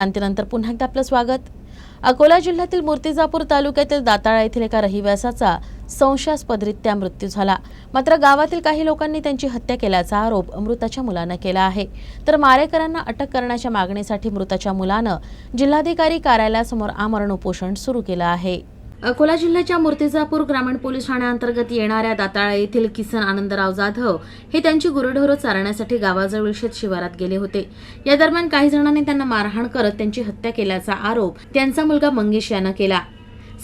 क्रांतीनंतर पुन्हा एकदा आपलं स्वागत. अकोला जिल्ह्यातील मूर्तिजापूर तालुक्यातील दाताळा येथील एका रहिवासाचा संशयास्पदरित्या मृत्यू झाला. मात्र गावातील काही लोकांनी त्यांची हत्या केल्याचा आरोप मृताच्या मुलानं केला आहे. तर मारेकरांना अटक करण्याच्या मागणीसाठी मृताच्या मुलानं जिल्हाधिकारी कार्यालयासमोर आमरण उपोषण सुरू केलं आहे. अकोला जिल्ह्याच्या मूर्तिजापूर ग्रामीण पोलीस ठाण्याअंतर्गत येणाऱ्या दाताळा येथील किसन आनंदराव जाधव हे त्यांची गुरुढोरं चारण्यासाठी गावाजवळील शेत शिवारात गेले होते. या दरम्यान काही जणांनी त्यांना मारहाण करत त्यांची हत्या केल्याचा आरोप त्यांचा मुलगा मंगेश यानं केला.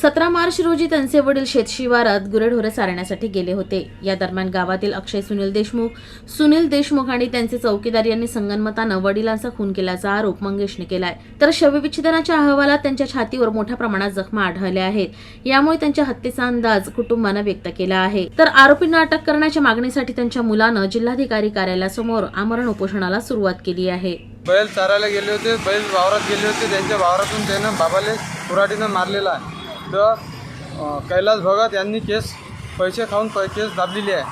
सतरा मार्च रोजी त्यांचे वडील शेतशिवारात गुरेढोरे चारण्यासाठी गेले होते. या दरम्यान गावातील अक्षय सुनील देशमुख सुनील देशमुख आणि त्यांचे चौकीदार यांनी संगनमतानं वडिलांचा खून केल्याचा आरोप मंगेशने केलाय. तर शवविच्छेदनाच्या अहवालात त्यांच्या छातीवर मोठ्या प्रमाणात जखमा आढळल्या आहेत. यामुळे त्यांच्या हत्येचा अंदाज कुटुंबानं व्यक्त केला आहे. तर आरोपींना अटक करण्याच्या मागणीसाठी त्यांच्या मुलानं जिल्हाधिकारी कार्यालयासमोर आमरण उपोषणाला सुरुवात केली आहे. बैल चारायला गेले होते बैल वावरात गेले होते. त्यांच्या वावरातून त्यानं बाबाले कुराटीनं मारलेला आहे. तर कैलास भगत यांनी केस पैसे खाऊन पै केस दाबलेली आहे.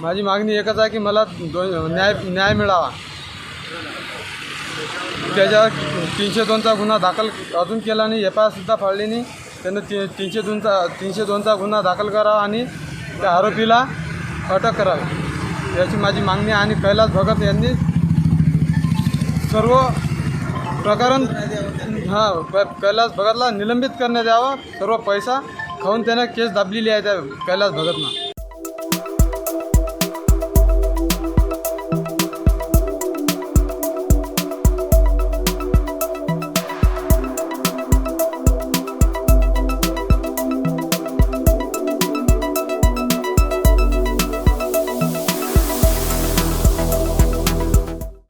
माझी मागणी एकच आहे की मला दो न्याय न्याय मिळावा. त्याच्यावर तीनशे दोनचा गुन्हा दाखल अजून केला नाही. एफ आय आरसुद्धा फाळली नाही. त्यांना ती तीनशे दोनचा तीनशे दोनचा गुन्हा दाखल करावा आणि त्या आरोपीला अटक करावी. याची माझी मागणी आणि कैलास भगत यांनी सर्व प्रकरण हां क- कैलास भगतला निलंबित करण्यात यावं. सर्व पैसा खाऊन त्यानं केस दाबलेली आहे त्या कैलास भगतनं.